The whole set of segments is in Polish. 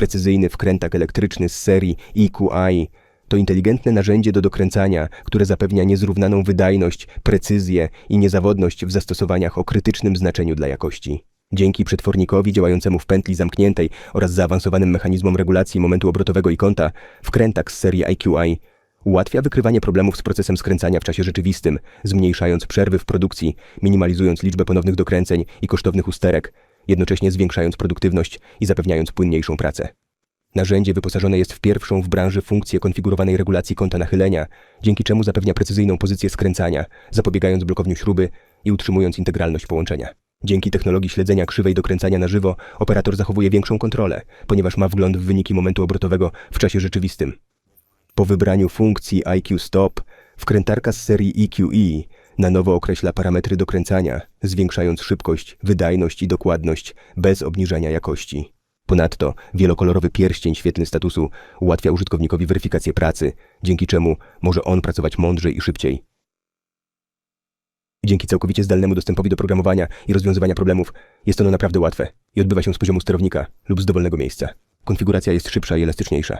Precyzyjny wkrętak elektryczny z serii EQI to inteligentne narzędzie do dokręcania, które zapewnia niezrównaną wydajność, precyzję i niezawodność w zastosowaniach o krytycznym znaczeniu dla jakości. Dzięki przetwornikowi działającemu w pętli zamkniętej oraz zaawansowanym mechanizmom regulacji momentu obrotowego i kąta, wkrętak z serii IQI ułatwia wykrywanie problemów z procesem skręcania w czasie rzeczywistym, zmniejszając przerwy w produkcji, minimalizując liczbę ponownych dokręceń i kosztownych usterek, jednocześnie zwiększając produktywność i zapewniając płynniejszą pracę. Narzędzie wyposażone jest w pierwszą w branży funkcję konfigurowanej regulacji kąta nachylenia, dzięki czemu zapewnia precyzyjną pozycję skręcania, zapobiegając blokowniu śruby i utrzymując integralność połączenia. Dzięki technologii śledzenia krzywej dokręcania na żywo, operator zachowuje większą kontrolę, ponieważ ma wgląd w wyniki momentu obrotowego w czasie rzeczywistym. Po wybraniu funkcji IQ Stop, wkrętarka z serii EQE na nowo określa parametry dokręcania, zwiększając szybkość, wydajność i dokładność bez obniżania jakości. Ponadto wielokolorowy pierścień świetlny statusu ułatwia użytkownikowi weryfikację pracy, dzięki czemu może on pracować mądrzej i szybciej. Dzięki całkowicie zdalnemu dostępowi do programowania i rozwiązywania problemów jest ono naprawdę łatwe i odbywa się z poziomu sterownika lub z dowolnego miejsca. Konfiguracja jest szybsza i elastyczniejsza.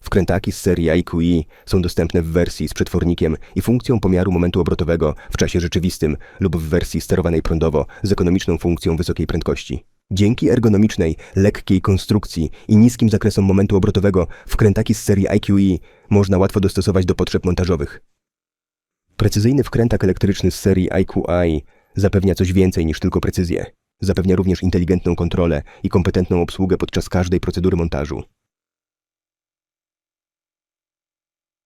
Wkrętaki z serii IQE są dostępne w wersji z przetwornikiem i funkcją pomiaru momentu obrotowego w czasie rzeczywistym lub w wersji sterowanej prądowo z ekonomiczną funkcją wysokiej prędkości. Dzięki ergonomicznej, lekkiej konstrukcji i niskim zakresom momentu obrotowego wkrętaki z serii IQE można łatwo dostosować do potrzeb montażowych. Precyzyjny wkrętak elektryczny z serii IQI zapewnia coś więcej niż tylko precyzję. Zapewnia również inteligentną kontrolę i kompetentną obsługę podczas każdej procedury montażu.